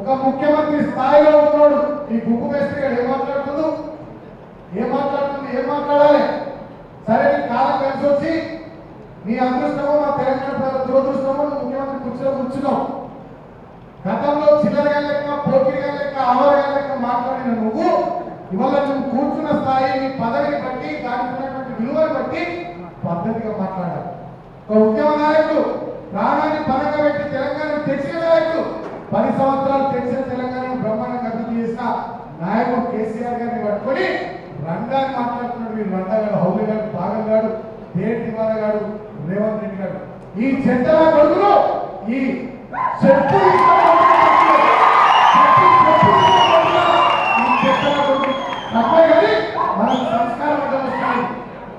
ఒక ముఖ్యమంత్రి స్థాయిలో ఉన్నాడు. ఈ బుక్ మేస్త్రి గారు ఏం మాట్లాడుతుంది? ఏం మాట్లాడుతుంది? ఏం మాట్లాడాలి? సరే నీ కాలం కలిసి వచ్చి నీ అదృష్టమో మా తెలంగాణ ప్రజల దురదృష్టమో ముఖ్యమంత్రి కుర్చీలో కూర్చున్నావు. గతంలో చిల్లరగా లెక్క పోకిరిగా లెక్క ఆవరగా లెక్క మాట్లాడిన నువ్వు ఇవాళ నువ్వు కూర్చున్న స్థాయి నీ పదవిని బట్టి దానికి ఉన్నటువంటి విలువను బట్టి పద్ధతిగా మాట్లాడాలి. ఒక ఉద్యమ నాయకుడు ప్రాణాన్ని పరంగా పెట్టి తెలంగాణ తెచ్చిన పది సంవత్సరాలు తెలిసిన తెలంగాణ బ్రహ్మాండంగా అభివృద్ధి చేసిన నాయకుడు కేసీఆర్ గారిని పట్టుకొని రంగాన్ని మాట్లాడుతున్నాడు మీరు రంగాడు హౌలి గారు పాగల్ గారు దేటి గారు రేవంత్ రెడ్డి గారు. ఈ చెత్త కొడుకులు ఈ చెప్పు మనకు సంస్కారం అడ్డం వస్తుంది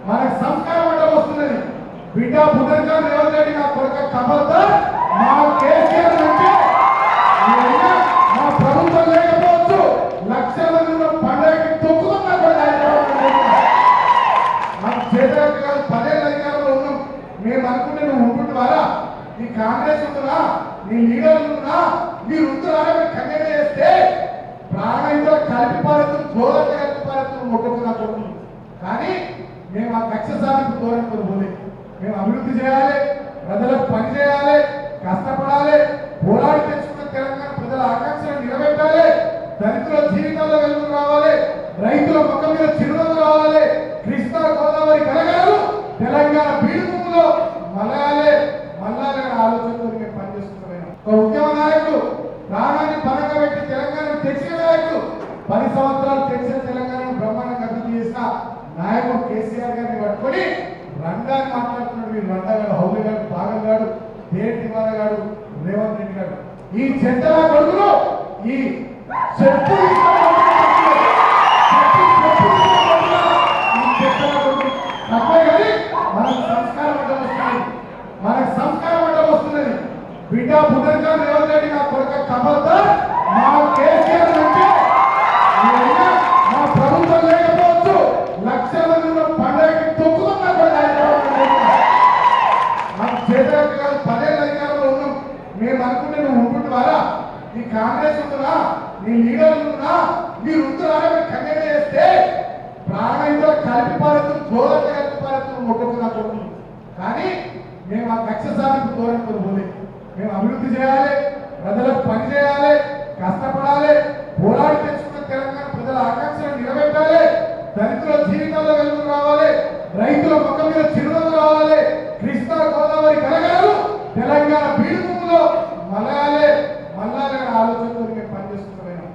మనకు సంస్కారం అడ్డం వస్తున్నది. బిడ్డ పునర్గా రేవంత్ రెడ్డి నా కొడుక కబద్దార్ మా మేము అనుకుంటే నువ్వు ఉంటుంటారా నీ కాంగ్రెస్ ఉంటున్నా నీ లీడర్లు ఉన్నా మీరు ఉంటున్నారా మీరు కన్యక చేస్తే ప్రాణంతో కలిపి పారెత్తులు ధోరణి కలిపి పారెత్తులు మొక్కుతున్నా కొడుకు కానీ మేము ఆ కక్ష సాధింపు ధోరణితో పోలేదు. మేము అభివృద్ధి చేయాలి ప్రజలకు పని చేయాలి కష్టపడాలి పోరాడి తెచ్చుకున్న తెలంగాణ ప్రజల ఆకాంక్షలను నిలబెట్టాలి దళితుల జీవితాల్లో వెలుగు రావాలి రైతుల మొక్క మీద చిరునవ్వు రావాలి కృష్ణా గోదావరి కలగాలు తెలంగాణ బీడుభూమిలో మలయాలే ఆలోచనతో మేము పనిచేస్తున్నాం ఒక ఉద్యమ నాయకుడు ప్రాణాన్ని పరంగా పెట్టి తెలంగాణ తెచ్చిన నాయకుడు పది సంవత్సరాలు తెచ్చిన తెలంగాణను బ్రహ్మాండంగా అభివృద్ధి చేసిన నాయకుడు కేసీఆర్ గారిని పట్టుకొని రంగాన్ని మాట్లాడుతున్నాడు మీరు రంగాడు హౌలి గారు పాగల్ గారు దేటి గారు రేవంత్ రెడ్డి గారు ఈ చెత్తల కొడుకులు ఈ చెప్పు మనకు సంస్కారం అడ్డం వస్తుంది. మనకు సంస్కారం అడ్డం వస్తున్నది బిడ్డ పునర్గా రేవంత్ రెడ్డి నా కొడుక కబద్దార్ మా కేసీఆర్ అంటే మా ప్రభుత్వం లేకపోవచ్చు. లక్షల మంది పండగకి తొక్కుతున్నా కూడా మాకు చేతలకు కాదు పదేళ్ళ అధికారంలో ఉన్నాం. మేము అనుకుంటే నువ్వు ఉంటుంటారా నీ కాంగ్రెస్ ఉంటున్నా నీ లీడర్లు ఉన్నా మీరు ఉంటున్నారా? మీరు చేస్తే ప్రాణంతో కలిపి పారెత్తులు ధోరణి కలిపి కానీ మేము ఆ కక్ష సాధింపు పోలే. మేము అభివృద్ధి చేయాలి ప్రజలకు పని చేయాలి కష్టపడాలి పోరాడి తెచ్చుకున్న తెలంగాణ ప్రజల ఆకాంక్షలు నిలబెట్టాలి దళితుల జీవితాల్లో వెలుగు రావాలి రైతుల మొక్క మీద చిరునవ్వు రావాలి కృష్ణా గోదావరి కలగాలు తెలంగాణ బీడుభూమిలో మలయాలే మల్లాలే ఆలోచనతో మేము పనిచేస్తున్నాం